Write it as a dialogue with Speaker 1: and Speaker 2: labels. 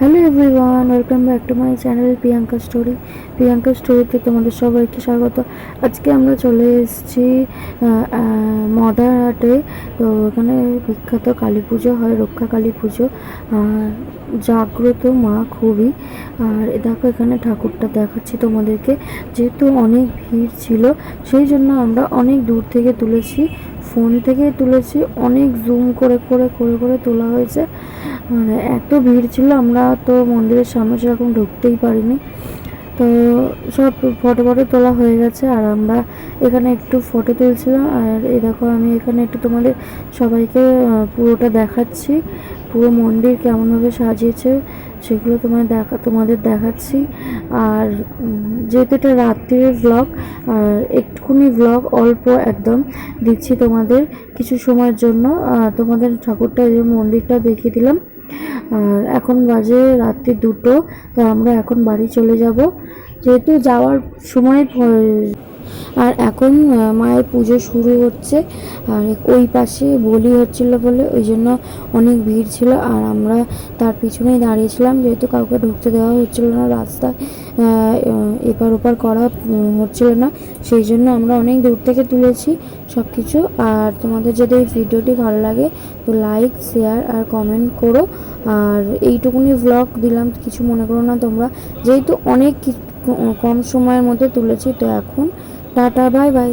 Speaker 1: Hello everyone, welcome back to my channel Priyanka story. Priyanka স্টোরিতে তোমাদের সবাইকে স্বাগত। আজকে আমরা চলে এসেছি মদার হাটে। তো এখানে বিখ্যাত কালী পুজো হয়, রক্ষা কালী পুজো। আর জাগ্রত মা খুবই। আর দেখো এখানে ঠাকুরটা দেখাচ্ছি তোমাদেরকে। যেহেতু অনেক ভিড় ছিল, সেই জন্য আমরা অনেক দূর থেকে তুলেছি, ফোন থেকে তুলেছি, অনেক জুম করে করে করে করে তোলা হয়েছে। মানে এত ভিড় ছিল আমরা তো মন্দিরের সামনে সেরকম ঢুকতেই পারিনি। তো সব ফটো ফটো তোলা হয়ে গেছে আর আমরা এখানে একটু ফটো তুলছিলাম আর এই দেখো আমি এখানে একটু তোমাদের সবাইকে পুরোটা দেখাচ্ছি। পুরো মন্দির কেমনভাবে সাজিয়েছে সেগুলো তোমায় দেখা, তোমাদের দেখাচ্ছি। আর যেহেতু এটা রাত্রির ব্লগ আর একটুখানি ব্লগ অল্প একদম দিচ্ছি তোমাদের কিছু সময়ের জন্য। তোমাদের ঠাকুরটা এই মন্দিরটা দেখিয়ে দিলাম। আর এখন বাজে রাত্রি দুটো তো আমরা এখন বাড়ি চলে যাব। যেহেতু যাওয়ার সময় আর এখন মায়ের পুজো শুরু হচ্ছে। আর ওই পাশে বলি হচ্ছিল বলে ওই জন্য অনেক ভিড় ছিল। আর আমরা তার পিছনেই দাঁড়িয়েছিলাম যেহেতু কাউকে ঢুকতে দেওয়া হচ্ছিল না আহ, এপার ওপার করা হচ্ছিল না সেই জন্য আমরা অনেক দূর থেকে তুলেছি সব কিছু আর তোমাদের যদি এই ভিডিওটি ভালো লাগে তো লাইক শেয়ার আর কমেন্ট করো। আর এইটুকুনি ব্লগ দিলাম কিছু মনে করো না তোমরা। যেহেতু অনেক কম সময়ের মধ্যে তুলেছি তো এখন টাটা বাই বাই